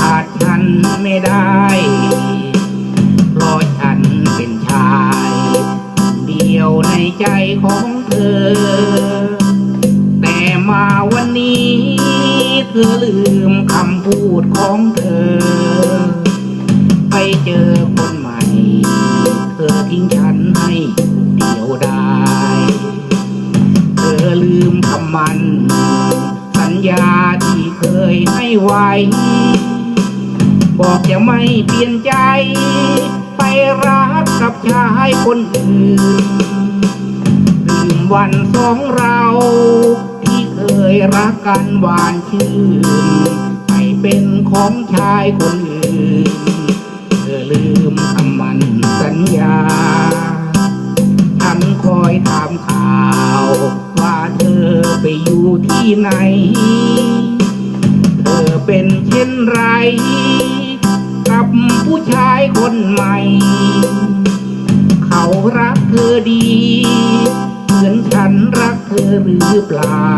ขาดฉันไม่ได้ เพราะฉันเป็นชาย เดียวในใจของเธอ แต่มาวันนี้เธอลืมคำพูดของเธอ ไปเจอคนใหม่ เธอทิ้งฉันให้ ญาที่เคยให้ไว้ บอกจะไม่เปลี่ยนใจ ไปรักกับชายคนอื่นลืมวันสองเรา ที่เคยรักกันหวานชื่นไปเป็นของชายคนอื่นเธอลืมคำมันสัญญาฉันคอยถามข่าว ว่าเธอไปอยูู่่ที่ไหน เธอเป็นเช่นไร กับผู้ชายคนใหม่ เขารักเธอดี เหมือนฉันรักเธอหรือเปล่า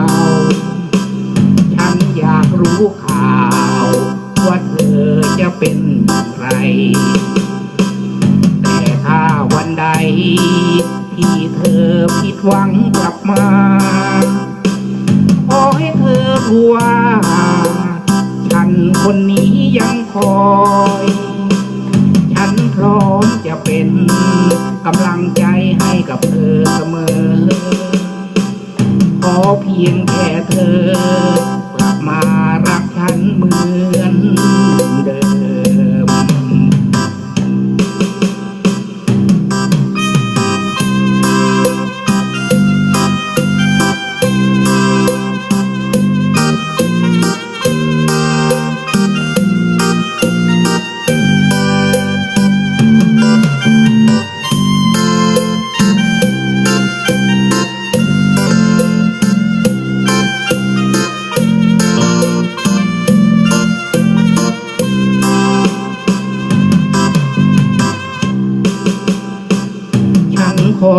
ฉันอยากรู้ข่าว ว่าเธอจะเป็นอย่างไร แต่ถ้าวันใดที่เธอผิดหวังกลับมา คนนี้ยังคอย ฉันพร้อมจะเป็นกำลังใจให้กับเธอเสมอ ขอเพียง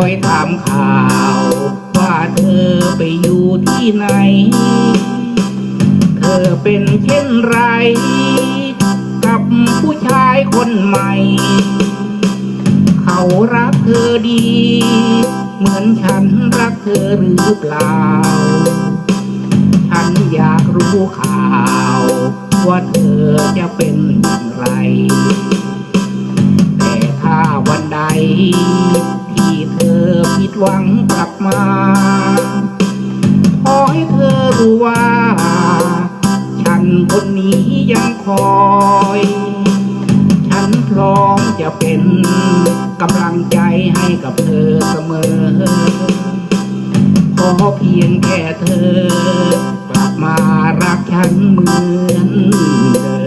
อยถามข่าว ว่าเธอไปอยู่ที่ไหน เธอเป็นเช่นไร กับผู้ชายคนใหม่ เขารักเธอดี เหมือนฉันรักเธอหรือเปล่า ฉันอยากรู้ข่าว ว่าเธอจะเป็นอย่างไร แต่ถ้าวันใด ที่เธอผิดหวังกลับมา ขอให้เธอรู้ว่า ฉันคนนี้ยังคอย ฉันพร้อมจะเป็นกำลังใจให้กับเธอเสมอ ขอเพียงแค่เธอ กลับมารักฉันเหมือนเดิ